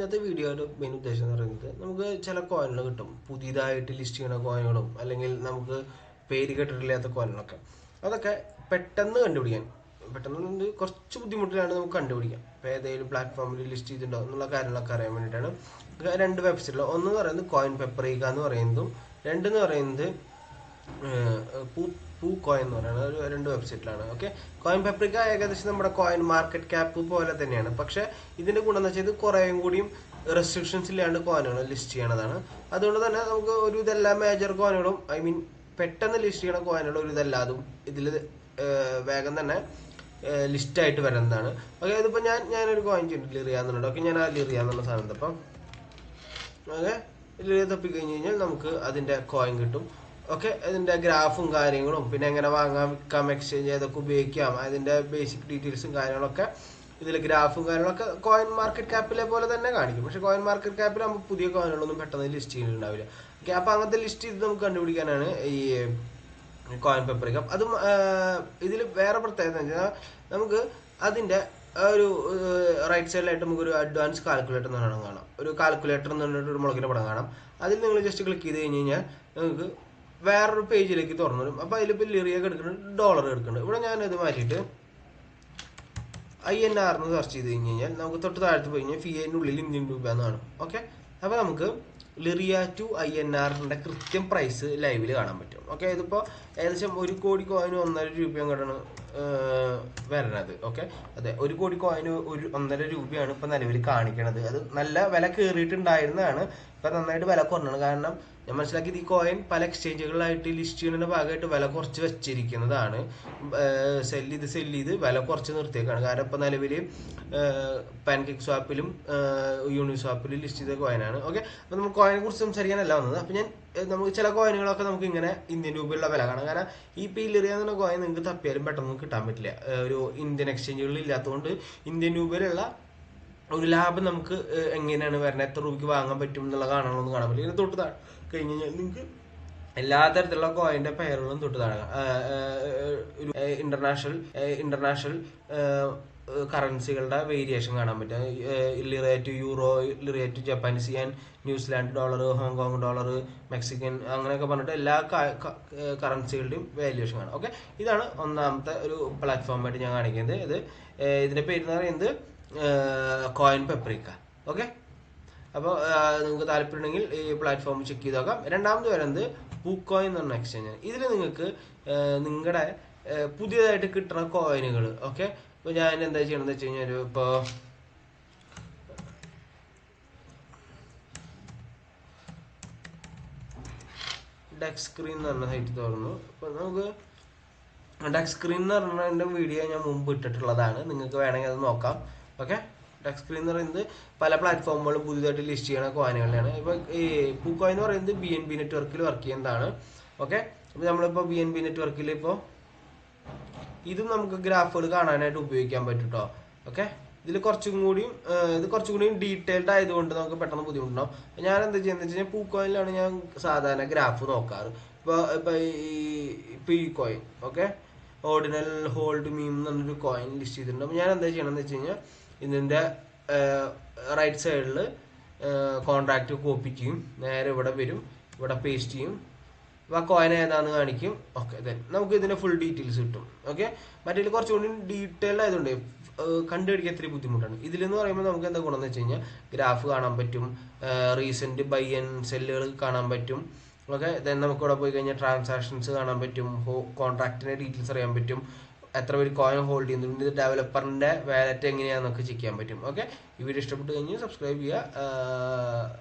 ഇന്നത്തെ വീഡിയോയുടെ മെയിൻ ഉദ്ദേശം എന്ന് പറയുന്നത്. നമുക്ക് ചില കോയിനുകൾ കിട്ടും. പുതിയതായിട്ട് ലിസ്റ്റ് ചെയ്യുന്ന കോയിനുകളും അല്ലെങ്കിൽ നമുക്ക് പേര് കേട്ടിട്ടില്ലാത്ത കോയിനുകളൊക്കെ അതൊക്കെ പെട്ടെന്ന് കണ്ടുപിടിക്കാൻ. പെട്ടെന്ന് കുറച്ച് ബുദ്ധിമുട്ടിലാണ് നമുക്ക് കണ്ടുപിടിക്കാം ഇപ്പോൾ ഏതെങ്കിലും പ്ലാറ്റ്ഫോമിൽ ലിസ്റ്റ് ചെയ്തിട്ടുണ്ടോ എന്നുള്ള കാര്യങ്ങളൊക്കെ അറിയാൻ വേണ്ടിയിട്ടാണ്. രണ്ട് വെബ്സൈറ്റിൽ ഒന്ന് പറയുന്നത് കോയിൻ പെപ്പറീക എന്ന് പറയുന്നതും രണ്ടെന്ന് പറയുന്നത് പൂ കോയിൻ എന്ന് പറയുന്നത്? ഒരു രണ്ട് വെബ്സൈറ്റിലാണ് ഓക്കെ കോയിൻ പപ്രിക ഏകദേശം നമ്മുടെ കോയിൻ മാർക്കറ്റ് ക്യാപ്പ് പോലെ തന്നെയാണ്. പക്ഷേ ഇതിന്റെ ഗുണം എന്ന് വെച്ചാൽ ഇത് കുറേയും കൂടിയും റെസ്ട്രിക്ഷൻസ് ഇല്ലാണ്ട് കോയിനുകൾ ലിസ്റ്റ് ചെയ്യണതാണ്. അതുകൊണ്ട് തന്നെ നമുക്ക് ഒരു ഇതെല്ലാ മേജർ കോയിനുകളും ഐ മീൻ പെട്ടെന്ന് ലിസ്റ്റ് ചെയ്യണ കോയിനുകൾ ഒരു ഇതല്ലാതും ഇതിൽ വേഗം തന്നെ ലിസ്റ്റായിട്ട് വരുന്നതാണ്. ഓക്കെ ഇതിപ്പോൾ ഞാൻ ഞാനൊരു കോയിൻ ചെയ്തിട്ട് ലിറിയാന്നുണ്ട് ഓക്കെ ഞാൻ ആ ലിറിയാന്നുള്ള സാധനം അപ്പം ഓക്കെ ലിറിയ തപ്പിക്കഴിഞ്ഞ് കഴിഞ്ഞാൽ നമുക്ക് അതിന്റെ കോയിൻ കിട്ടും. ഓക്കെ അതിന്റെ ഗ്രാഫും കാര്യങ്ങളും പിന്നെ എങ്ങനെ വാങ്ങാം വിൽക്കാം എക്സ്ചേഞ്ച് ചെയ്തൊക്കെ ഉപയോഗിക്കാം അതിന്റെ ബേസിക് ഡീറ്റെയിൽസും കാര്യങ്ങളൊക്കെ ഇതിൽ ഗ്രാഫും കാര്യങ്ങളൊക്കെ കോയിൻ മാർക്കറ്റ് ക്യാപ്പിലെ പോലെ തന്നെ കാണിക്കും. പക്ഷെ കോയിൻ മാർക്കറ്റ് ക്യാപ്പിൽ നമുക്ക് പുതിയ കോയിനുകളൊന്നും പെട്ടെന്ന് ലിസ്റ്റ് ചെയ്യുന്നുണ്ടാവില്ല ഓക്കെ അപ്പോൾ അങ്ങനത്തെ ലിസ്റ്റ് ചെയ്ത് നമുക്ക് കണ്ടുപിടിക്കാനാണ് ഈ കോയിൻ പേപ്പർ കപ്പ് അതും ഇതിൽ വേറെ പ്രത്യേകത വെച്ചാൽ നമുക്ക് അതിന്റെ ഒരു റൈറ്റ് സൈഡിലായിട്ട് നമുക്ക് ഒരു അഡ്വാൻസ് കാൽക്കുലേറ്റർ എന്ന് കാണാം. ഒരു കാൽക്കുലേറ്റർ എന്ന് പറഞ്ഞിട്ട് ഒരു മുളകിന്റെ പടം കാണാം. അതിൽ നിങ്ങൾ ജസ്റ്റ് ക്ലിക്ക് ചെയ്ത് കഴിഞ്ഞ് കഴിഞ്ഞാൽ നിങ്ങൾക്ക് വേറൊരു പേജിലേക്ക് തുറന്നു വരും. അപ്പോൾ അതിലിപ്പോൾ ലിറിയൊക്കെ എടുക്കുന്നുണ്ട് ഡോളർ എടുക്കുന്നുണ്ട് ഇവിടെ ഞാൻ ഇത് മാറ്റിയിട്ട് ഐ എൻ ആർ എന്ന് സെർച്ച് ചെയ്ത് കഴിഞ്ഞ് കഴിഞ്ഞാൽ നമുക്ക് തൊട്ട് താഴത്ത് പോയി കഴിഞ്ഞാൽ ഫി ഉള്ളിൽ ഇന്ത്യൻ രൂപ എന്ന് കാണും. ഓക്കെ അപ്പോൾ നമുക്ക് ലിറിയ ടു ഐ എൻ ആറിന്റെ കൃത്യം പ്രൈസ് ലൈവിൽ കാണാൻ പറ്റും. ഓക്കെ ഇതിപ്പോൾ ഏകദേശം ഒരു കോടി കോയിന് ഒന്നര രൂപയും കൂടെയാണ് വരണത്. ഓക്കെ അതെ ഒരു കോടി കോയിന് ഒരു ഒന്നര രൂപയാണ് ഇപ്പോൾ നിലവിൽ കാണിക്കണത്. അത് നല്ല വില കയറിയിട്ടുണ്ടായിരുന്നതാണ് ഇപ്പം നന്നായിട്ട് വില കുറഞ്ഞാണ് കാരണം ഞാൻ മനസ്സിലാക്കിയത് ഈ കോയിൻ പല എക്സ്ചേഞ്ചുകളിലായിട്ട് ലിസ്റ്റ് ചെയ്യുന്നതിന്റെ ഭാഗമായിട്ട് വില കുറച്ച് വെച്ചിരിക്കുന്നതാണ്. സെൽ ചെയ്ത് സെൽ ചെയ്ത് വില കുറച്ച് നിർത്തിയേക്കാണ്. കാരണം ഇപ്പൊ നിലവിൽ പാൻകേക്ക് സ്വാപ്പിലും യൂണി സ്വാപ്പിലും ലിസ്റ്റ് ചെയ്ത കോയിനാണ് ഓക്കെ അപ്പൊ നമുക്ക് കോയിനെ കുറിച്ച് സംസാരിക്കാനല്ല വന്നത്. അപ്പൊ ഞാൻ നമുക്ക് ചില കോയിനുകളൊക്കെ നമുക്ക് ഇങ്ങനെ ഇന്ത്യൻ രൂപയുള്ള വില കാണാം. കാരണം ഈ പീലെറിയ എന്ന കോയിൻ നിങ്ങൾക്ക് തപ്പിയാലും പെട്ടെന്ന് കിട്ടാൻ പറ്റില്ല. ഒരു ഇന്ത്യൻ എക്സ്ചേഞ്ചുകളിൽ ഇല്ലാത്തതുകൊണ്ട് ഇന്ത്യൻ രൂപയിലുള്ള ഒരു ലാഭം നമുക്ക് എങ്ങനെയാണ് വരുന്നത് എത്ര രൂപയ്ക്ക് വാങ്ങാൻ പറ്റും എന്നുള്ള കാണണമെന്ന് കാണാൻ പറ്റില്ല. ഇതിന് തൊട്ട് കഴിഞ്ഞ് കഴിഞ്ഞാൽ നിങ്ങൾക്ക് എല്ലാ തരത്തിലുള്ള കോയിന്റെ പേരുകളും തൊട്ട് താഴെ ഇന്റർനാഷണൽ ഇന്റർനാഷണൽ കറൻസികളുടെ വേരിയേഷൻ കാണാൻ പറ്റും. Lira to euro lira to Japanese and New Zealand dollar Hong Kong dollar Mexican അങ്ങനെയൊക്കെ പറഞ്ഞിട്ട് എല്ലാ കറൻസികളുടെയും വാല്യുവേഷൻ കാണാം. ഓക്കെ ഇതാണ് ഒന്നാമത്തെ ഒരു പ്ലാറ്റ്ഫോമായിട്ട് ഞാൻ കാണിക്കുന്നത്. ഇത് ഇതിന്റെ പേര് എന്ന് പറയുന്നത് കോയിൻ പെപ്രിക്ക ഓക്കെ അപ്പോൾ നിങ്ങൾക്ക് താല്പര്യമുണ്ടെങ്കിൽ ഈ പ്ലാറ്റ്ഫോം ചെക്ക് ചെയ്ത് നോക്കാം രണ്ടാമത് വരുന്നത് ബുക്കോയിൻ എന്ന് പറഞ്ഞ എക്സ്ചേഞ്ച് ഇതിൽ നിങ്ങൾക്ക് നിങ്ങളുടെ പുതിയതായിട്ട് കിട്ടുന്ന കോയിനുകൾ ഓക്കെ ഇപ്പോൾ ഞാൻ എന്താ ചെയ്യണമെന്ന് വെച്ച് കഴിഞ്ഞാൽ ഇപ്പോൾ ഡെക് സ്ക്രീൻ എന്ന് പറഞ്ഞ സൈറ്റ് തുറന്നു. അപ്പോൾ നമുക്ക് ഡെക് സ്ക്രീൻ എന്ന് പറഞ്ഞ എന്റെ വീഡിയോ ഞാൻ മുമ്പ് ഇട്ടിട്ടുള്ളതാണ്. നിങ്ങൾക്ക് വേണമെങ്കിൽ അത് നോക്കാം. ഓക്കെ ഡെക് സ്ക്രീൻ എന്ന് പറയുന്നത് പല പ്ലാറ്റ്ഫോമുകളും പുതിയതായിട്ട് ലിസ്റ്റ് ചെയ്യണ കോയിനുകളാണ് ഇപ്പൊ ഈ പൂക്കോയിൻ എന്ന് പറയുന്നത് ബി എൻ ബി നെറ്റ്വർക്കിൽ വർക്ക് ചെയ്യുന്നതാണ് ഓക്കെ അപ്പോൾ നമ്മളിപ്പോൾ ബി എൻ ബി നെറ്റ്വർക്കിൽ ഇപ്പോൾ ഇതും നമുക്ക് ഗ്രാഫുകൾ കാണാനായിട്ട് ഉപയോഗിക്കാൻ പറ്റും കേട്ടോ ഓക്കെ ഇതിൽ കുറച്ചും കൂടിയും ഇത് കുറച്ചും കൂടിയും ഡീറ്റെയിൽഡ് ആയതുകൊണ്ട് നമുക്ക് പെട്ടെന്ന് ബുദ്ധിമുട്ടുണ്ടാവും. ഞാൻ എന്താ ചെയ്യുന്നത് വെച്ച് കഴിഞ്ഞാൽ പൂക്കോയിനിലാണ് ഞാൻ സാധാരണ ഗ്രാഫ് നോക്കാറ്. ഇപ്പോൾ ഇപ്പോൾ ഈ P coin okay ordinal hold meme എന്നൊരു കോയിൻ ലിസ്റ്റ് ചെയ്തിട്ടുണ്ട്. അപ്പോൾ ഞാൻ എന്താ ചെയ്യണമെന്ന് വെച്ച് കഴിഞ്ഞാൽ ഇതിന്റെ റൈറ്റ് സൈഡിൽ കോൺട്രാക്റ്റ് കോപ്പി ചെയ്യും നേരെ ഇവിടെ വരും ഇവിടെ പേസ്റ്റ് ചെയ്യും. അപ്പോൾ കോയിൻ ഏതാന്ന് കാണിക്കും. ഓക്കെ ദെൻ നമുക്ക് ഇതിന്റെ ഫുൾ ഡീറ്റെയിൽസ് കിട്ടും. ഓക്കെ മറ്റേ കുറച്ചുകൂടി ഡീറ്റെയിൽ ആയതുകൊണ്ട് കണ്ടുപിടിക്കാൻ ഇത്തിരി ബുദ്ധിമുട്ടാണ്. ഇതിലെന്ന് പറയുമ്പോൾ നമുക്ക് എന്താ ഗുണമെന്ന് വെച്ച് കഴിഞ്ഞാൽ ഗ്രാഫ് കാണാൻ പറ്റും റീസെന്റ് ബൈ ആൻഡ് സെല്ലുകൾ കാണാൻ പറ്റും. ഓക്കെ ദെൻ നമുക്കിവിടെ പോയി കഴിഞ്ഞാൽ ട്രാൻസാക്ഷൻസ് കാണാൻ പറ്റും കോൺട്രാക്റ്റിന്റെ ഡീറ്റെയിൽസ് അറിയാൻ പറ്റും. എത്ര പേര് കോയിൻ ഹോൾഡ് ചെയ്യുന്നുണ്ട് ഇത് ഡെവലപ്പറിന്റെ വാലറ്റ് എങ്ങനെയാണെന്നൊക്കെ ചെക്ക് ചെയ്യാൻ പറ്റും. ഓക്കെ ഈ വീഡിയോ ഇഷ്ടപ്പെട്ട് കഴിഞ്ഞ് സബ്സ്ക്രൈബ് ചെയ്യുക.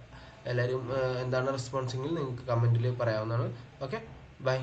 എല്ലാവരും എന്താണ് റെസ്പോൺസെങ്കിൽ നിങ്ങൾക്ക് കമന്റിൽ പറയാവുന്നതാണ്. Okay bye